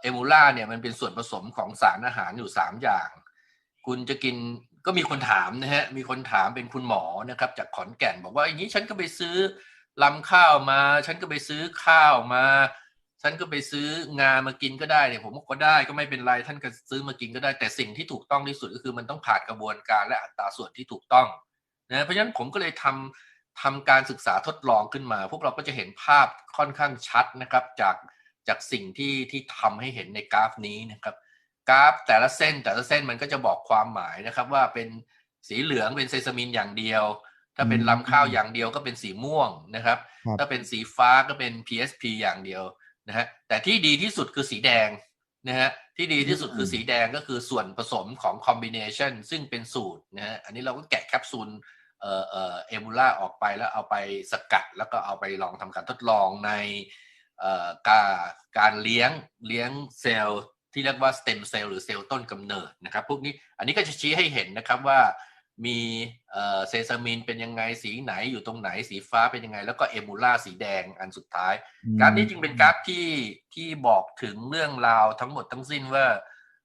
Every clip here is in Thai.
เอมูล่าเนี่ยมันเป็นส่วนผสมของสารอาหารอยู่สามอย่าง คุณจะกินก็มีคนถามนะฮะ มีคนถามเป็นคุณหมอนะครับ จากขอนแก่น บอกว่าอย่างนี้ฉันก็ไปซื้อลำข้าวมา ฉันก็ไปซื้อข้าวมา ฉันก็ไปซื้องามากินก็ได้เนี่ยผมกก็ได้ก็ไม่เป็นไรท่านก็ซื้อมากินก็ได้แต่สิ่งที่ถูกต้องที่สุดก็คือมันต้องผ่านกระบวนการและอัตราส่วนที่ถูกต้องนะเพราะฉะนั้นผมก็เลยทำทำการศึกษาทดลองขึ้นมา พวกเราก็จะเห็นภาพค่อนข้างชัดนะครับจาก จากสิ่งที่ที่ทำให้เห็นในกราฟนี้นะครับ กราฟแต่ละเส้นแต่ละเส้นมันก็จะบอกความหมายนะครับ ว่าเป็นสีเหลืองเป็นเซซามินอย่างเดียว ถ้าเป็นลำข้าวอย่างเดียวก็เป็นสีม่วงนะครับครับ ถ้าเป็นสีฟ้าก็เป็น PSP อย่างเดียวนะฮะแต่ที่ดีที่สุดคือสีแดงนะฮะที่ดีที่สุดคือสีแดงก็คือส่วนผสมของคอมบิเนชันซึ่งเป็นสูตรนะฮะอันนี้เราก็แกะแคปซูลเอ่อเอ่อเอมูล่าออกไปแล้วเอาไปสกัด แล้วก็เอาไปลองทำการทดลองในเอ่อ การการเลี้ยงเลี้ยงเซลล์ที่เรียกว่าสเต็มเซลล์หรือเซลล์ต้นกำเนิดนะครับพวกนี้อันนี้ก็จะชี้ให้เห็นนะครับว่ามีเอ่อเซซามินเป็นยังไงสีไหนอยู่ตรงไหนสีฟ้าเป็นยังไง แล้วก็เอมูล่าสีแดงอันสุดท้าย กราฟนี้จึงเป็นกราฟที่ที่บอกถึงเรื่องราวทั้งหมดทั้งสิ้นว่า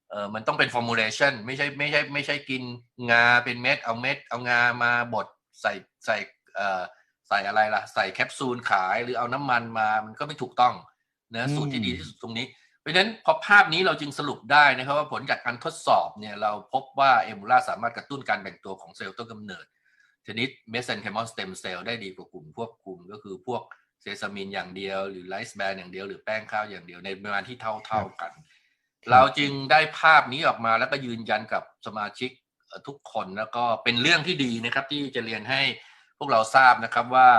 เออมันต้องเป็น formulation ไม่ใช่ไม่ใช่ไม่ใช่กินงาเป็นเม็ดเอาเม็ดเอางามาบดใส่ใส่เอ่อ ใส่อะไรล่ะ ใส่แคปซูลขายหรือเอาน้ำมันมามันก็ไม่ถูกต้องนะสูตรที่ดีที่สุดตรงนี้ เพราะฉะนั้นพอภาพนี้เราจึงสรุปได้นะครับว่าผลจากการทดสอบเนี่ยเราพบว่าเอมูล่าสามารถกระตุ้นการแบ่งตัวของเซลล์ต้นกำเนิด ชนิดเมสเซนเคมอลสเต็มเซลล์ได้ดีกว่ากลุ่มควบคุมก็คือพวกเซซามินอย่างเดียว หรือไลซ์แบนอย่างเดียวหรือแป้งข้าวอย่างเดียวในปริมาณที่เท่าเท่าๆกัน เราจึงได้ภาพนี้ออกมาแล้วก็ยืนยันกับสมาชิกเอ่อทุกคนแล้วก็เป็นเรื่องที่ดีนะครับที่จะเรียนให้ พวกเราทราบนะครับว่า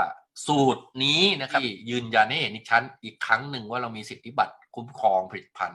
สูตรนี้นะครับที่ยืนยันให้เห็นอีกชั้นอีกครั้งหนึ่งว่าเรามีสิทธิบัตรคุ้มครองผลิตภัณฑ์